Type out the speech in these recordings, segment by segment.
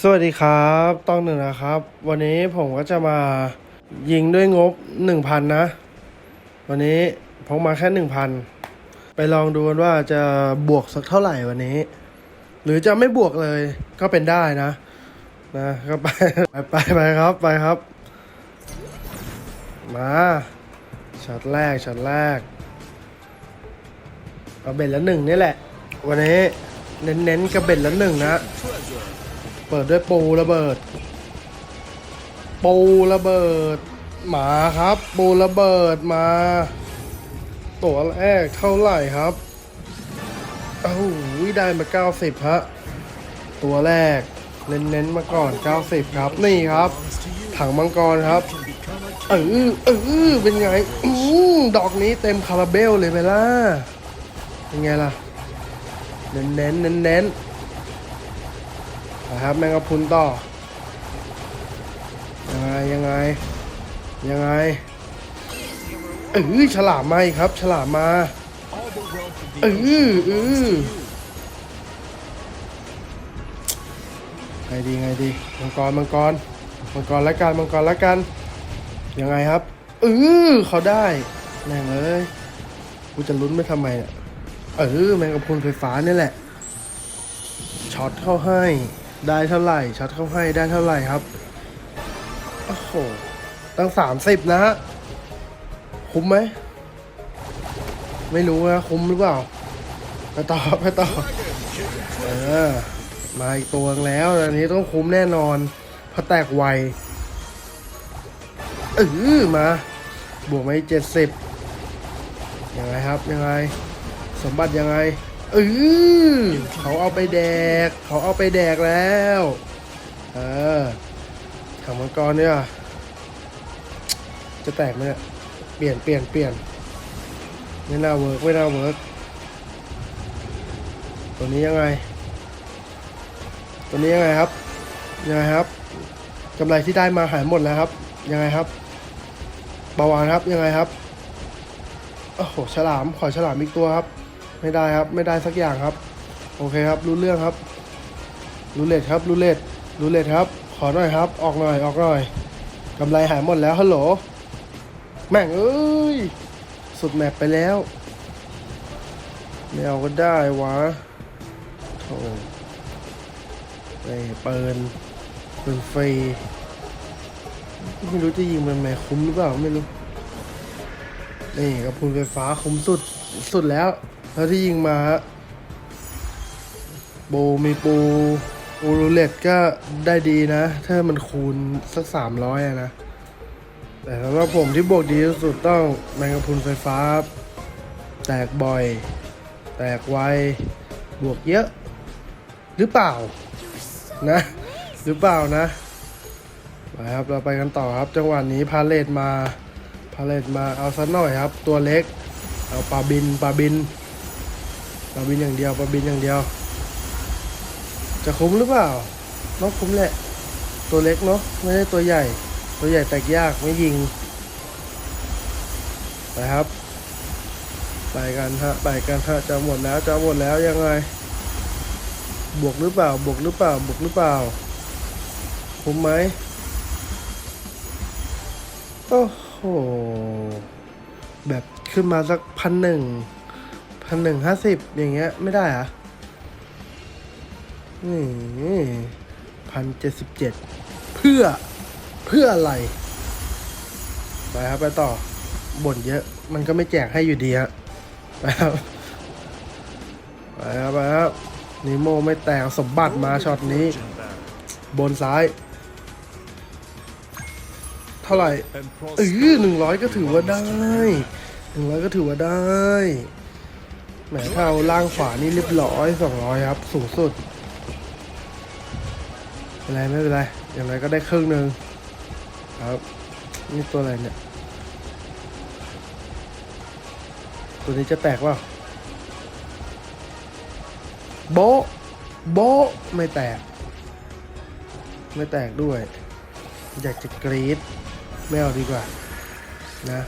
สวัสดีครับต้องหนึ่งนะครับ วันนี้ผมก็จะมายิงด้วยงบ1,000นะ วันนี้ผมมาแค่1,000ไปลองดูกันว่าจะบวกสักเท่าไหร่วันนี้ หรือจะไม่บวกเลยก็เป็นได้นะ นะก็ไปไปไปไปครับไปครับ มาช็อตแรกช็อตแรกเอาเบ็ดละหนึ่งนี่แหละ วันนี้เน้นๆกับเบ็ดละหนึ่งนะ เปิดด้วยปูระเบิด ปูระเบิด หมาครับ ปูระเบิดมา ตัวแรกเท่าไหร่ครับโอ้โหได้มา 90 ฮะ ตัวแรก เน้นๆมาก่อน 90 ครับ นี่ครับ ถังมังกรครับ เออเออเป็นไงอือดอกนี้เต็มคาราเบลเลยไหมล่ะ เป็นไงล่ะ เน้นๆเน้นๆ นะครับแมงกะพุนต่อ ยังไงยังไง ยังไงเออฉลามมาอีกครับ ฉลามมาเออเออไงดีไงดีมังกรมังกรมังกรละกันมังกรละกัน ยังไงครับเออเขาได้แม่งเอ้ยกูจะลุ้นไม่ทำไมเนี่ยเออแมงกะพรุนไฟฟ้านี่แหละช็อตเข้าให้ ได้เท่าไหร่ช็อตเข้าให้ได้เท่าไหร่ครับ โอ้โห ตั้งสามสิบนะฮะ คุ้มไหม ไม่รู้นะคุ้มหรือเปล่า ไปต่อไปต่อ เออ มาอีกตัวแล้วอันนี้ต้องคุ้มแน่นอนเพราะแตกไวเออมา บวกมาเจ็ดสิบยังไงครับ ยังไง สมบัติยังไง เออเขาเอาไปแดก เขาเอาไปแดกแล้ว เออถังมังกรเนี่ย จะแตกไหมเนี่ย เปลี่ยนเปลี่ยนเปลี่ยนไม่น่าเวิร์กไม่น่าเวิร์กตัวนี้ยังไง ตัวนี้ยังไงครับ ยังไงครับกำไรที่ได้มาหายหมดแล้วครับ ยังไงครับเบาหวานครับ ยังไงครับ โอ้โห ฉลาม ขอฉลามอีกตัวครับ ไม่ได้ครับ ไม่ได้สักอย่างครับ โอเคครับ รู้เรื่องครับ รูเลทครับ รูเลทรู้เลทครับ ขอหน่อยครับ ออกหน่อย ออกหน่อยกำไรหายหมดแล้วฮัลโหล แม่งเอ้ย สุดแมปไปแล้ว ไม่เอาก็ได้วะโธ่ไอ้เปินเปินฟรีไม่รู้จะยิงมันแม่คุ้มหรือเปล่าไม่รู้ นี่กระพุนไฟฟ้าคุ้มสุดสุดแล้ว เท่าที่ยิงมาโบมีปูปูรูเล็ตก็ได้ดีนะ ถ้ามันคูณสักสามร้อยอะนะ แต่สำหรับผมที่บวกดีที่สุดต้องแมงกะพุนไฟฟ้า แตกบ่อย แตกไว บวกเยอะ หรือเปล่านะ หรือเปล่านะไปครับเราไปกันต่อครับ จังหวะนี้พาเลตมาพาเลตมาเอาสักหน่อยครับ ตัวเล็ก เอาปลาบินปลาบิน ปลาบินอย่างเดียวปลาบินอย่างเดียว จะคุ้มหรือเปล่าน้องคุ้มแหละ ตัวเล็กเนาะไม่ได้ตัวใหญ่ ตัวใหญ่แตกยากไม่ยิงไปครับไปกันฮะไปกันฮะจะหมดแล้วจะหมดแล้วยังไง บวกหรือเปล่า บวกหรือเปล่า บวกหรือเปล่าคุ้มไหมโอ้โห แบบขึ้นมาสักพันหนึ่ง พันหนึ่งห้าสิบอย่างเงี้ยไม่ได้อะนี่พันเจ็ดสิบเจ็ดเพื่อเพื่ออะไร ไปครับไปต่อบ่นเยอะ มันก็ไม่แจกให้อยู่ดีฮะไปครับไปครับไปครับนิโมไม่แตกสมบัติมาช็อตนี้ บนซ้าย เท่าไหร่เออหนึ่งร้อยก็ถือว่าได้หนึ่งร้อยก็ถือว่าได้ มถ้าเอาล่างขวานี่เรียบร้อยสองร้อยครับ สูงสุดไม่เป็นไรไม่เป็นไร อย่างไรก็ได้ครึ่งหนึ่งครับ นี่ตัวอะไรเนี่ย ตัวนี้จะแตกว่าโบโบไม่แตก ไม่แตกด้วย อยากจะกรีดไม่เอาดีกว่า นะ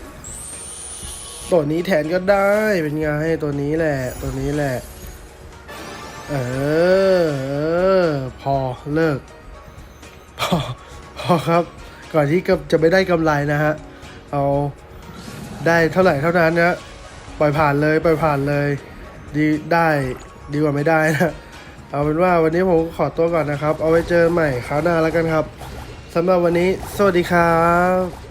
ตัวนี้แทนก็ได้เป็นไงตัวนี้แหละ ตัวนี้แหละ เออ พอเลิก พอ พอครับ ก่อนที่จะไม่ได้กำไรนะฮะ เอาได้เท่าไหร่เท่านั้นนะปล่อยผ่านเลยปล่อยผ่านเลย ดีได้ดีกว่าไม่ได้นะเอาเป็นว่าวันนี้ผมขอตัวก่อนนะครับ เอาไว้เจอใหม่คราวหน้าแล้วกันครับสำหรับวันนี้ สวัสดีครับ